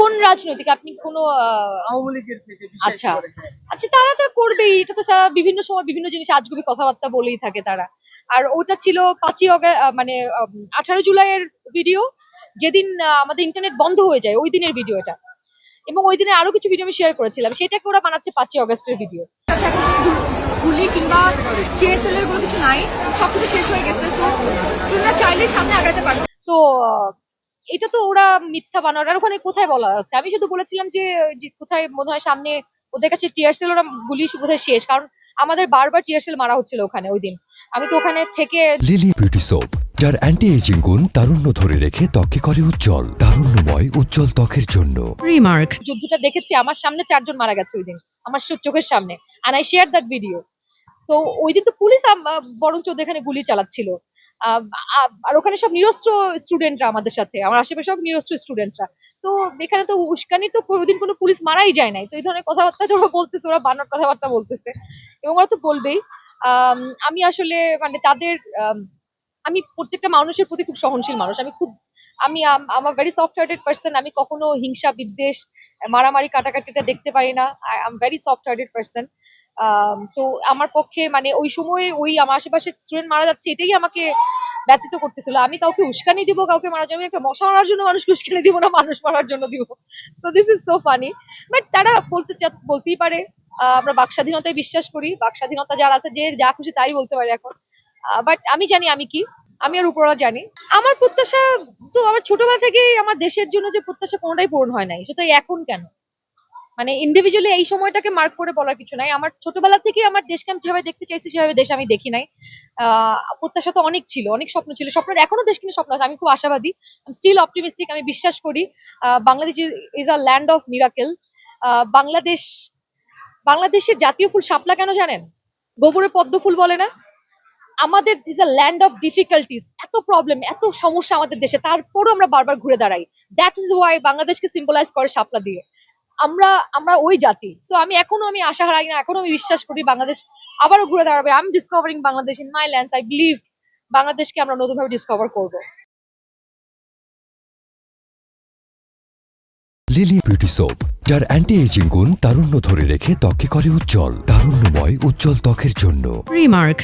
কোন রাজনৈতিক? আপনি কোন আহ, আওয়ামী লীগের থেকে আচ্ছা। আচ্ছা তারা তো করবেই। এটা তো তারা বিভিন্ন সময় বিভিন্ন জিনিস আজগুবি কথাবার্তা বলেই থাকে তারা। আর ওটা ছিল পাঁচই অগা মানে আঠারো জুলাইয়ের ভিডিও যেদিন আমাদের ইন্টারনেট বন্ধ হয়ে যায় ওই দিনের ভিডিও এটা। এবং ওই দিনে আরও কিছু ভিডিও আমি শেয়ার করেছিলাম। সেটাকে ওরা বানাচ্ছে পাঁচই অগস্টের ভিডিও গুলি কিংবা টিএসএল এর কোনো কিছু নাই। সবকিছু শেষ হয়ে গেছে তো তোমরা চাইলে সামনে আগাতে পারো। তো এটা তো ওরা মিথ্যা বানানোর আর ওখানে কোথায় বলা হচ্ছে আমি শুধু বলেছিলাম যে যে কোথায় মনে হয় সামনে ওদের কাছে টিয়ারসেল ওরা গুলি বোধহয় শেষ। কারণ আমাদের বারবার টিয়ারসেল মারা হচ্ছিল ওখানে ওই দিন। আমি তো ওখানে থেকে লিলি বিউটি সোপ যার অ্যান্টি এজিং গুণ তারুণ্য ধরে রেখে ত্বকে করে উজ্জ্বল তারুণ্যময় উজ্জ্বল ত্বকের জন্য। Remark. যুদ্ধটা দেখেছি আমার সামনে চারজন মারা গেছে ওই দিন আমার চোখের সামনে। আর আই শেয়ার দ্যাট ভিডিও তো ওই দিন তো পুলিশ বরঞ্চ ওদের এখানে গুলি চালাচ্ছিল। আর ওখানে সব নিরস্ত্র স্টুডেন্টরা আমাদের সাথে। আমার আশেপাশে সব নিরস্ত্র স্টুডেন্টসরা তো এখানে তো উস্কানি তো ওই দিন কোনো পুলিশ মারাই যায় নাই। তো এই ধরনের কথাবার্তা তো ওরা বলতেছে ওরা বানার কথাবার্তা বলতেছে। এবং ওরা তো বলবেই। আম, আসলে মানে তাদের আমি প্রত্যেকটা মানুষের প্রতি খুব সহনশীল মানুষ। আমি খুব আমি আমার ভেরি সফট হার্টেড পার্সন আমি কখনো হিংসা বিদ্বেষ মারামারি কাটাকাটিটা দেখতে পারি না। I am very soft hearted person তো আমার পক্ষে মানে ওই সময় ওই আমার আশেপাশে স্টুডেন্ট মারা যাচ্ছে এটাই আমাকে ব্যতীত করতেছিল। আমি কাউকে উস্কানি দিব, কাউকে মারার জন্য একটা মশা মারার জন্য মানুষকে উস্কানি দিব না, মানুষ মারার জন্য দিব। So this is so funny but তারা বলতে বলতেই পারে। আমরা বাক স্বাধীনতায় বিশ্বাস করি। বাক স্বাধীনতা যার আছে, যে যা খুশি তাই বলতে পারে এখন। বাট আমি জানি আমি কি। আমি আর উপরওয়ালা জানি। আমার প্রত্যাশা তো আমার ছোটবেলা থেকেই আমার দেশের জন্য যে প্রত্যাশা কোনোটাই পূরণ হয় নাই। সেটা এখন কেন? মানে ইন্ডিভিজুয়ালি এই সময়টাকে মার্ক করে বলার কিছু নাই। আমার ছোটবেলা থেকে আমার দেশকে আমি যেভাবে দেখতে চাইছি, সেভাবে দেশ আমি দেখি নাই। প্রত্যাশা তো অনেক ছিল, অনেক স্বপ্ন ছিল। স্বপ্নের এখনও দেশ কিনে স্বপ্ন আছে, আমি খুব আশাবাদী। স্টিল অপটিমিস্টিক আমি বিশ্বাস করি Bangladesh is a land of miracle Bangladesh, বাংলাদেশের জাতীয় ফুল শাপলা কেন জানেন? গোবরে পদ্ম ফুল বলে না? আমাদের is a land of difficulties এত প্রবলেম এত সমস্যা আমাদের দেশে, তারপরও আমরা বারবার ঘুরে দাঁড়াই। দ্যাট ইজ ওয়াই বাংলাদেশকে সিম্বলাইজ করে শাপলা দিয়ে। আমরা আমরা ওই জাতি। সো আমি এখনও আমি আশা হারাই না এখনও আমি বিশ্বাস করি বাংলাদেশ আবারও ঘুরে দাঁড়াবে। I am discovering Bangladesh in my lands I believe বাংলাদেশকে আমরা নতুনভাবে ডিসকভার করব। লিলি বিউটি সোপ যার অ্যান্টি এজিং গুণ তারুণ্য ধরে রেখে ত্বকে করে উজ্জ্বল তারুণ্যময় উজ্জ্বল ত্বকের জন্য। Remark.